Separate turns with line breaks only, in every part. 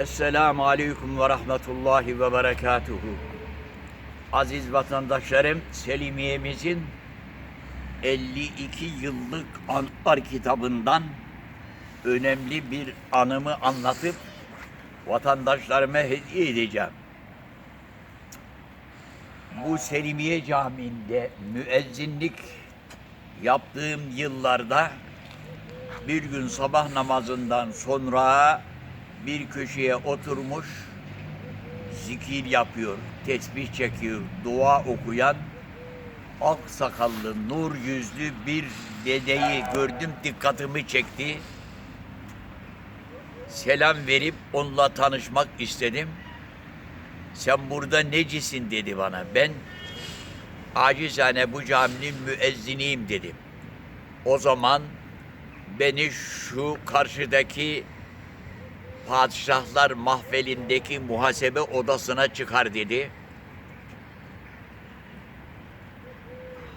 Esselamu Aleyküm ve Rahmetullahi ve Berekatuhu. Aziz vatandaşlarım, Selimiye'mizin 52 yıllık anılar kitabından önemli bir anımı anlatıp vatandaşlarıma hediye edeceğim. Bu Selimiye Camii'nde müezzinlik yaptığım yıllarda bir gün sabah namazından sonra bir köşeye oturmuş zikir yapıyor, tesbih çekiyor, dua okuyan ak sakallı, nur yüzlü bir dedeyi gördüm, dikkatimi çekti. Selam verip onunla tanışmak istedim. Sen burada necisin dedi bana. Ben acizane bu caminin müezziniyim dedim. O zaman beni şu karşıdaki padişahlar mahvelindeki muhasebe odasına çıkar dedi.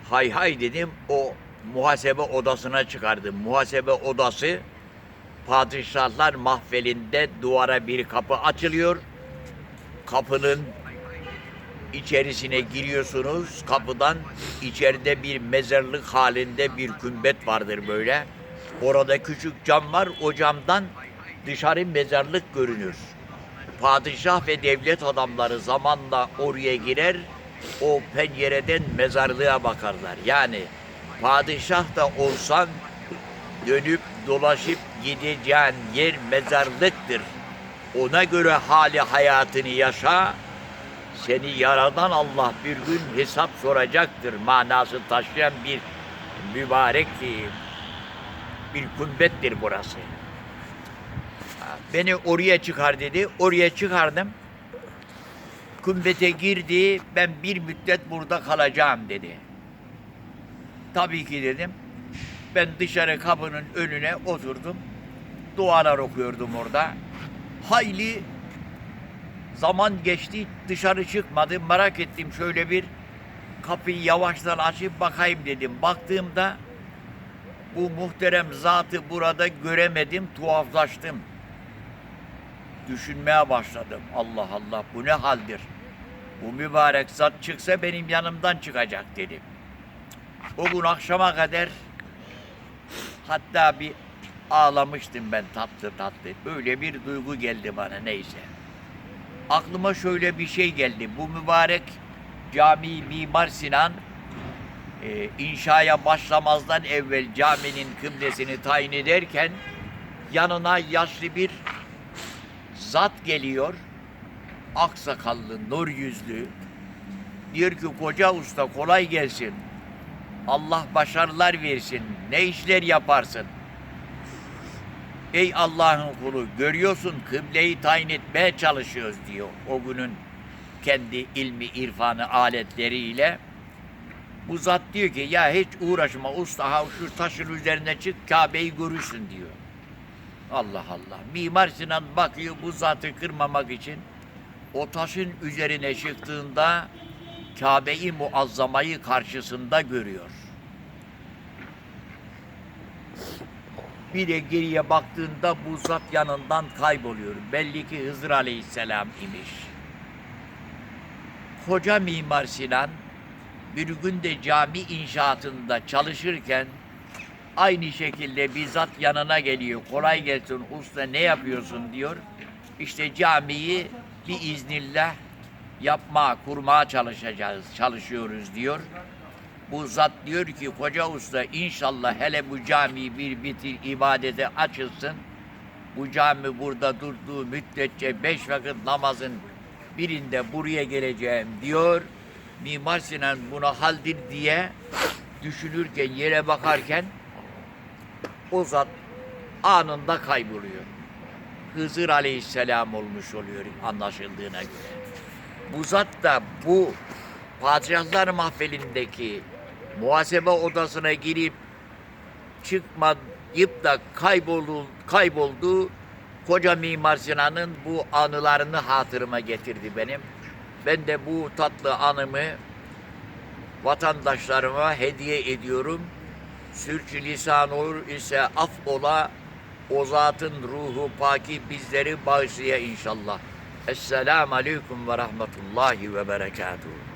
Hay hay dedim o muhasebe odasına çıkardım. Muhasebe odası padişahlar mahvelinde duvara bir kapı açılıyor. Kapının içerisine giriyorsunuz. Kapıdan içeride bir mezarlık halinde bir kümbet vardır böyle. Orada küçük cam var. O camdan dışarı mezarlık görünür. Padişah ve devlet adamları zamanla oraya girer. O pencereden mezarlığa bakarlar. Yani padişah da olsan dönüp dolaşıp gideceğin yer mezarlıktır. Ona göre hali hayatını yaşa. Seni yaradan Allah bir gün hesap soracaktır manası taşıyan bir mübarek bir kümbettir burası. Beni oraya çıkar dedi. Oraya çıkardım. Kümbete girdi. Ben bir müddet burada kalacağım dedi. Tabii ki dedim. Ben dışarı kapının önüne oturdum. Dualar okuyordum orada. Hayli zaman geçti. Dışarı çıkmadım. Merak ettim şöyle bir kapıyı yavaştan açıp bakayım dedim. Baktığımda bu muhterem zatı burada göremedim. Tuhaflaştım düşünmeye başladım. Allah Allah bu ne haldir? Bu mübarek zat çıksa benim yanımdan çıkacak dedim. O gün akşama kadar hatta bir ağlamıştım ben tatlı tatlı. Böyle bir duygu geldi bana neyse. Aklıma şöyle bir şey geldi. Bu mübarek cami Mimar Sinan e, inşaya başlamazdan evvel caminin kıblesini tayin ederken yanına yaşlı bir zat geliyor. Aksakallı, nur yüzlü. Diyor ki koca usta kolay gelsin. Allah başarılar versin. Ne işler yaparsın? Ey Allah'ın kulu görüyorsun kıbleyi tayin etmeye çalışıyoruz diyor. O günün kendi ilmi irfanı aletleriyle. Bu zat diyor ki ya hiç uğraşma usta ha şu taşın üzerine çık Kabe'yi görürsün diyor. Allah Allah. Mimar Sinan bakıyor bu zatı kırmamak için. O taşın üzerine çıktığında Kabe-i Muazzama'yı karşısında görüyor. Bir de geriye baktığında bu zat yanından kayboluyor. Belli ki Hızır Aleyhisselam imiş. Koca Mimar Sinan bir gün de cami inşaatında çalışırken Aynı şekilde bizzat yanına geliyor. Kolay gelsin usta ne yapıyorsun diyor. İşte camiyi bir iznillah yapma, kurmaya çalışacağız, çalışıyoruz diyor. Bu zat diyor ki koca usta inşallah hele bu cami bir bitir ibadete açılsın. Bu cami burada durduğu müddetçe beş vakit namazın birinde buraya geleceğim diyor. Mimar Sinan buna haldir diye düşünürken yere bakarken o zat anında kayboluyor. Hızır Aleyhisselam olmuş oluyor anlaşıldığına göre. Bu zat da bu padişahlar mahfelindeki muhasebe odasına girip çıkmayıp da kayboldu, kayboldu. Koca Mimar Sinan'ın bu anılarını hatırıma getirdi benim. Ben de bu tatlı anımı vatandaşlarıma hediye ediyorum. Sürçülisan olur ise af ola O zatın ruhu paki bizleri bağışlaya inşallah. Esselamu Aleyküm ve Rahmetullahi ve Berekatuhu.